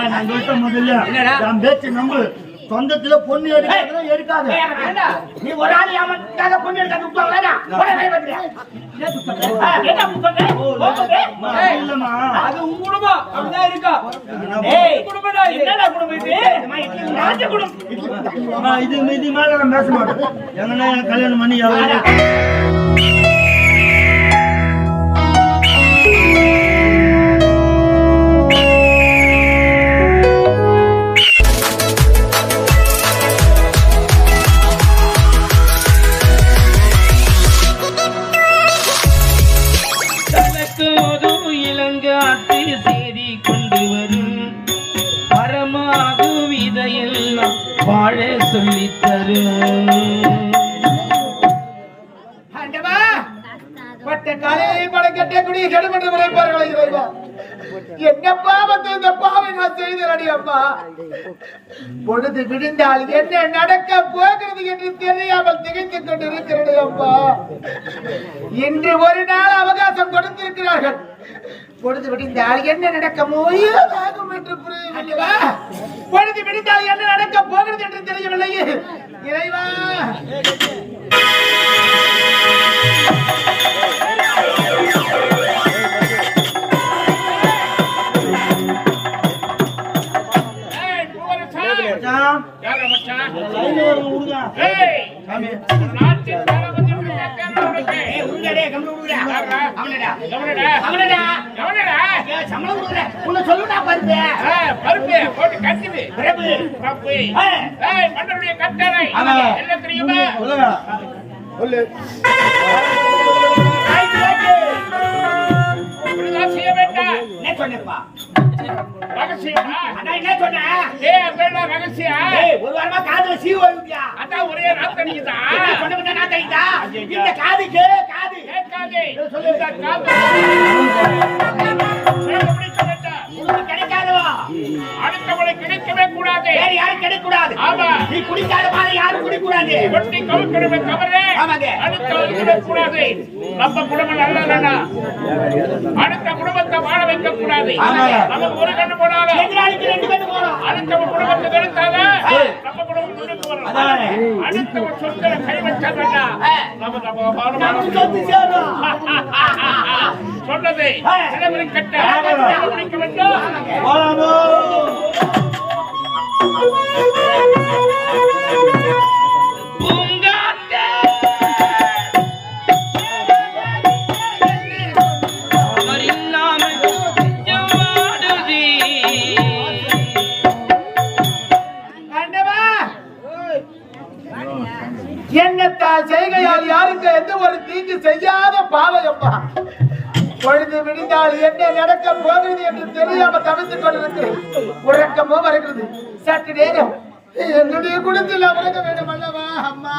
அதான் நான் சொல்லிட்டேன் முதல்ல என்னடா? என் பேச்சு நம்பு சொந்தத்துல பொண்ணு எடுக்காத எடுக்காத. நீ ஒரு ஆள் ஏமாத்தாத பொண்ணு எடுக்க துப்பாங்களா போட வேலை பார்த்தியா? என்ன துப்பாங்க? ஆ, என்ன துப்பாங்க? போகுது. அம்மா, ஏய், அது இல்லம்மா அது உன் குடும்பம் அப்படிதான் இது. என்னடா குடும்பம் இது? குடும்பம். மேல நான் பேச மாட்டேன் எங்கன்னா கல்யாணம் பண்ணி எவ்வளவு கெடுமன்ற முறைப்பார்களை இறைவா. என்ன பாவத்தை இந்த பாவை நான் செய்தடி அம்மா பொழுது விடிந்தால் என்ன நடக்க போகிறது என்று தெரியாமல் திகைத்துக் கொண்டிருக்கிறது அப்பா. இன்று ஒரு நாள் அவகாசம் கொடுத்திருக்கிறார்கள். பொழுது விடிந்தால் என்ன நடக்க ஆகும் என்று புரியவில்லைவா பொழுது விடிந்தால் என்ன நடக்க போகிறது என்று தெரியவில்லை இறைவா. உருங்குடா. அவனடா, அவனடா. சம்பளம் கொடுக்குற. உன்னை சொல்லுடா, பருப்பு. பிரபு. ஏய், ஆமா. தெரியுமா? சொல்லு. என்ன சொன்னேப்பா? அண்ணா, என்ன சொன்ன? ஏய், ஒரு வாரமா காதுல சீ ஓடுதியா? என்ன சொன்ன? இந்த காதுக்கு காது உனக்கு கிடைக்காதோ அடுத்தவளை கிடைக்கவே கூடாது. வேற யாரும் கிடைக்க கூடாது ஆமா. நீ குடிக்காத யாரும் குடிக்க கூடாது வெட்டி கவுக்கணுமே தவிர ஆமாங்க. அடுத்தவள் விடக்கூடாது நம்ம குடும்பம் நல்லதா அடுத்த குடும்பத்தை வைக்க கூடாது. நமக்கு ஒரு கண்ணு போனாலும் எதிராளிக்கு ரெண்டு பேரும் போறோம் அடுத்தவன் குடும்பத்தை கெடுத்தாதான் நம்ம குடும்பம் முன்னுக்கு வரும் அதானே. அடுத்தவன் சொற்களை கை வச்சாங்கன்னா நம்ம நம்ம நமக்கு சொத்து சேரும். சொன்னது நிலவரி கட்ட நிலவரிக்க வேண்டும்? பூங்காற்றே, உறக்கம் போகிறது என்று தெரியாம தவித்துக் கொண்டிருக்கிறேன் உறக்கமோ வருகிறது. சற்று நேரம். என்னுடைய குடும்பத்தில் உறங்க வேண்டும் அல்லவா அம்மா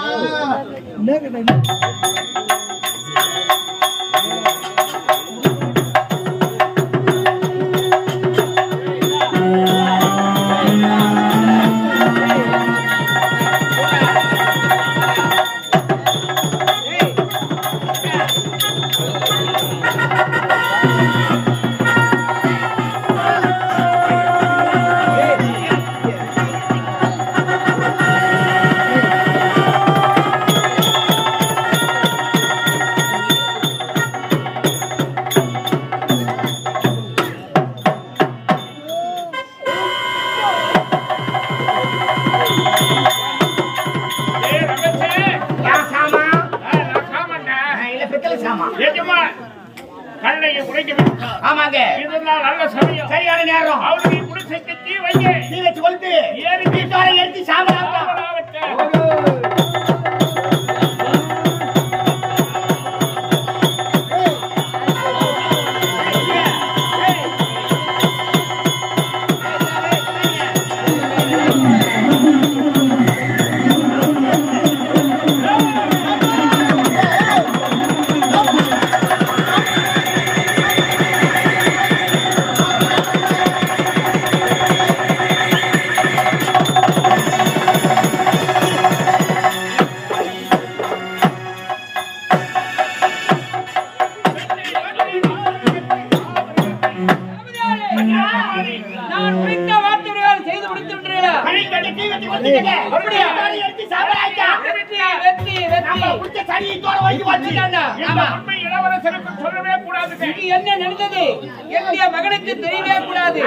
கண்ணையை உடைக்க வேண்டும்? ஆமாங்க. இதுதான் நல்ல சமயம். சரியான நேரம். அவனுடைய குடிசைக்கு தீ வைங்க. நீ வச்சு கொளுத்து. ஏறி வீட்டோட எடுத்து சாம்பல் தண்ணி இதோட உண்மை இளவரசருக்கு சொல்லவே இது என்ன நடந்தது என்னுடைய மகனுக்கு தெரியவே கூடாது.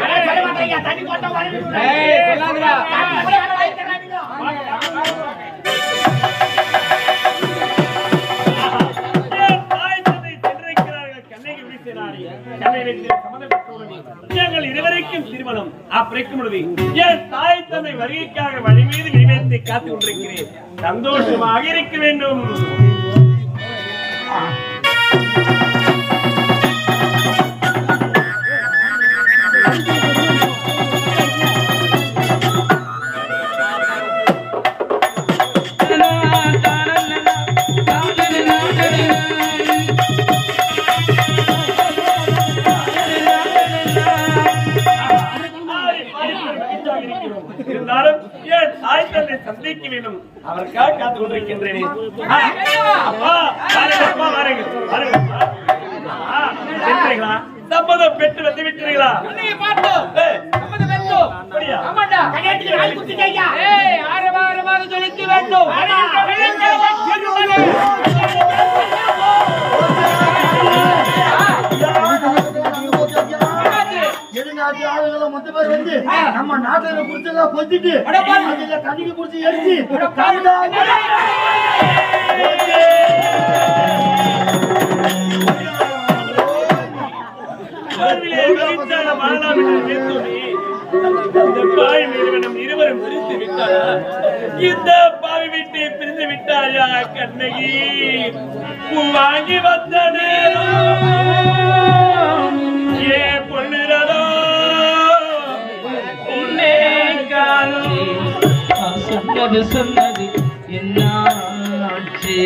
தண்ணி போட்டா இருவருக்கும் திருமணம் அப்படிக்கும் பொழுது என் தாய் தந்தை வருகைக்காக வழி மீது விரிவத்தை காத்துக் கொண்டிருக்கிறேன்? சந்தோஷமாக இருக்க வேண்டும். வேண்டும் அவருக்காக காத்துக் கொண்டிருக்கின்றேன் அப்பா சம்மதம் பெற்று வந்து விட்டீர்களா வேண்டும் எதிர்நாட்டு ஆளுங்களை மொத்த பேர் வந்து நம்ம நாட்டுல குடிச்செல்லாம் கொத்திட்டு அதுல தண்ணிக்கு குடிச்சு எரிச்சு இருவரும் பிரிந்து விட்டாரா இந்த பாவி விட்டு பிரிந்து விட்டாயா கண்ணகி? வாங்கி வந்த சொன்னது சொன்னது என்னாச்சு?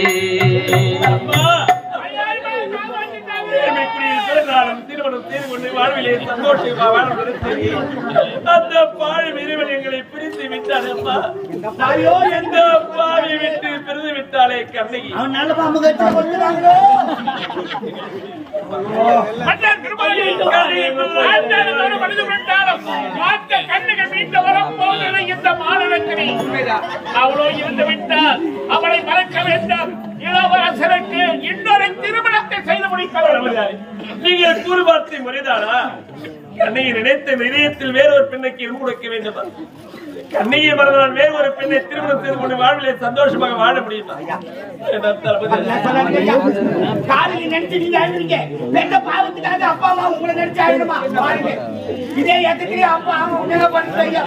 கொண்டு வாழ்விலே சந்தோஷமாக அந்த பாழ் விரிவன் எங்களை பிரித்து அம்மா ஐயோ எந்த பாவி விட்டு பிரிந்து விட்டாளே கண்ணகி. அவன் நல்ல பாம்பு மனித விட்டாலும் பார்த்த கண்ணுகள் மீண்டு வரப்போகிற இந்த மாநிலத்தினை அவளோ இருந்து விட்டால் அவளை மறக்க வேண்டும். இளவரசருக்கு இன்னொரு திருமணத்தை செய்து முடிக்க நீங்கள் கூறுபார்த்தை முறைதானா? கண்ணையை நினைத்த இதயத்தில் வேறொரு பெண்ணுக்கு இடம் கொடுக்க வேண்டுமா. கண்ணையை மறந்தால் வேறு ஒரு பெண்ணை திருமணம் செய்து கொண்டு வாழ்விலே சந்தோஷமாக வாழ முடியுமா? காலையில் தளபதி? நினைச்சு நீங்க அழுறீங்க பெத்த பாவத்துக்காக அப்பா அம்மா உங்களை நினைச்சு அழுமா பாருங்க. இதே எத்தனையோ அப்பா அம்மா உங்களை பண்றீங்க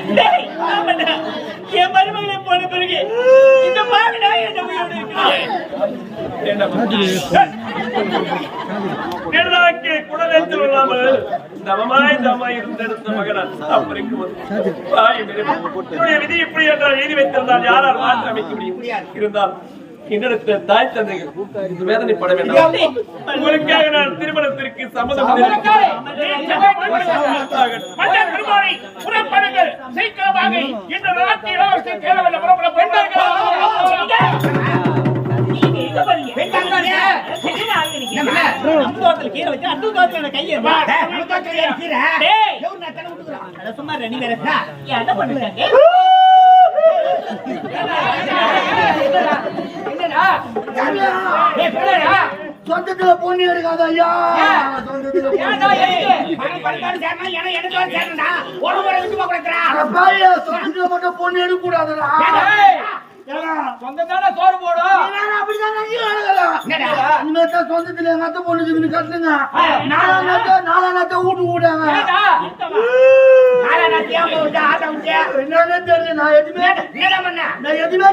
என் மருமகளை போன பிறகு இந்த பாவிடா என்ன உயிரோடு இல்லாமல் தவமாய் தவமாய் இருந்தெடுத்த மகனான் என்னுடைய விதி இப்படி என்றால் எழுதி வைத்திருந்தால் யாரால் மாற்றி அமைக்க முடியும்? இருந்தால் என்னிடத்த தாய் தந்தைகள் வேதனைப்பட வேண்டாம். உங்களுக்காக நான் திருமணத்திற்கு சம்மதம் தெரிவிக்கிறேன். மன்னர் திருமணி புறப்படுங்கள் சீக்கிரமாக இந்த நாட்டு இளவரசை கேள வேண்டும் புறப்பட சொந்தத்துல பொண்ணு எடுக்காத ஐயா. சொந்தத்துல சொந்தத்துல மட்டும் பொண்ணு எடுக்க கூடாதுடா சொந்தம் தானே சோறு போடும் அப்படிதான் சொந்தத்துல எங்க அத்தை பொண்ணுக்கு இப்படி கட்டுங்க நாலா நாத்த நாலா நாத்த வீட்டு விடாங்க என்னன்னு தெரியல நான் எதுவுமே நான் எதுவுமே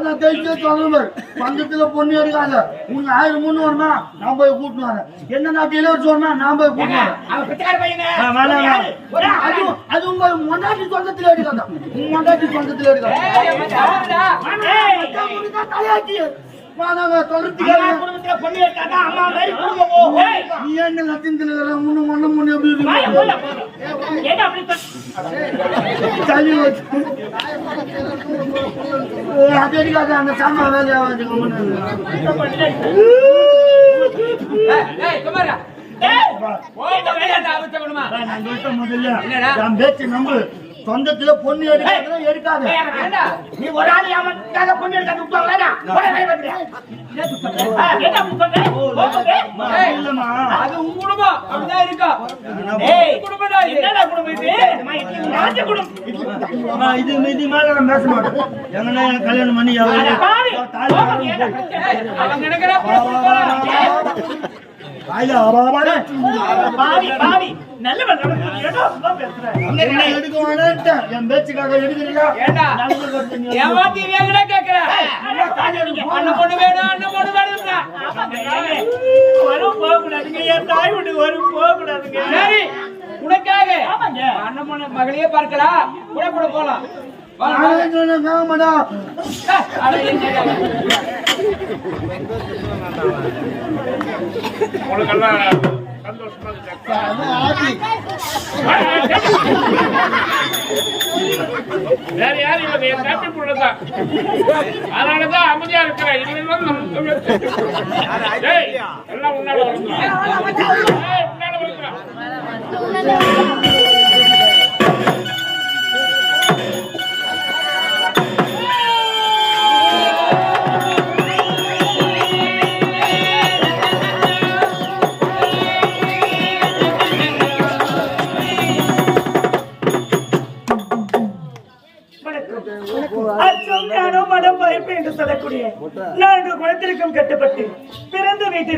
நான் தெரிஞ்சு சொல்லுவேன் சொந்தத்துல பொண்ணு எடுக்காத. உங்க ஆயிரம் மூணு வரணும் நான் போய் கூட்டினு வரேன். என்ன நாட்டு இளவரசி வரணும் நான் போய் கூட்டினு அதுவும் அதுவும் உங்க மொண்டாட்டி சொந்தத்துல எடுக்காத? உங்க மொண்டாட்டி சொந்தத்துல எடுக்காத? போகும். நீ என்ன இருக்கிற? முன்னு மண்ணு முன்னு எப்படி இருக்கு? அது அடிக்காத அந்த சாமா நான் சொல்லிட்டேன் முதல்ல. என் பேச்சு நம்பு. சொந்தத்துல பொண்ணு எடுக்காத எடுக்காத. நீ ஒரு ஆள் ஏமாத்தாத பொண்ணு எடுக்க விட்டுவாங்களா போடா கை வந்துறியா என்ன புத்தங்க ஏய், இல்லம்மா அது உன் குடும்பம். அப்படிதான் இருக்கா? ஏய் குடும்பம்? தான். இது. என்னடா குடும்பம் இது? ராஜ குடும்பம். அம்மா, இது மீதி மேல நான் பேச மாட்டேன். எங்கன்னா எனக்கு கல்யாணம் பண்ணி பாவி. உனக்காக. அண்ணன் மகளையே பார்க்கலாம். கூட கூட போலாம். உங்களுக்கெல்லாம் சந்தோஷமா? வேற யாரும் இல்லை என் தம்பி புள்ளதான் அதனாலதான் அமைதியா இருக்கிறேன் இல்லைன்னா எல்லாம் உன்னால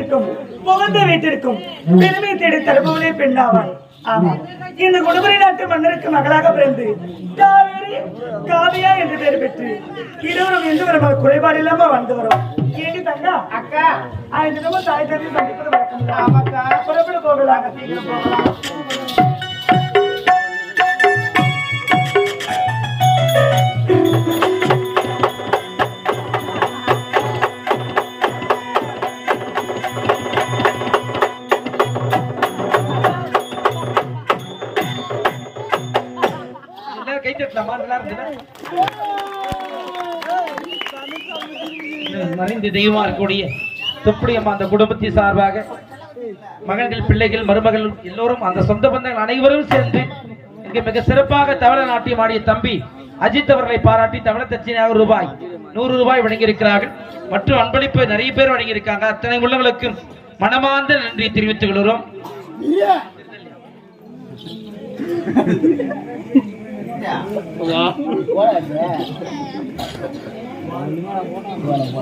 வீட்டிற்கும் புகுந்த வீட்டிற்கும் பெருமை தேடி தருபவளே பெண்ணாவாள் ஆமா இந்த குடும்பரை நாட்டு மன்னருக்கு மகளாக பிறந்து காவேரி காவியா என்று பெயர் பெற்று இருவரும் எந்த விதமான குறைபாடு இல்லாம வாழ்ந்து வரும் ஏடி தங்கா? அக்கா. ஐந்து நிமிடம் தாய் தந்தை சந்திப்பது வழக்கம் புறப்பட போகலாம் சீக்கிரம் போகலாம். தெய்வமா இருக்கக்கூடிய துப்படி அம்மா அந்த குடும்பத்தின் சார்பாக மகன்கள் பிள்ளைகள் மருமகள் எல்லோரும் அந்த சொந்த பந்தங்கள் அனைவரும் சேர்ந்து இங்கு மிக சிறப்பாக தவள நாட்டியம் ஆடிய தம்பி அஜித் அவர்களை பாராட்டி தவள தட்சிணையாக ரூபாய் நூறு ரூபாய் வழங்கியிருக்கிறார்கள். மற்றும் அன்பளிப்பு நிறைய பேர் வழங்கியிருக்காங்க. அத்தனை உள்ளவர்களுக்கும் மனமார்ந்த நன்றி தெரிவித்துக் கொள்கிறோம்.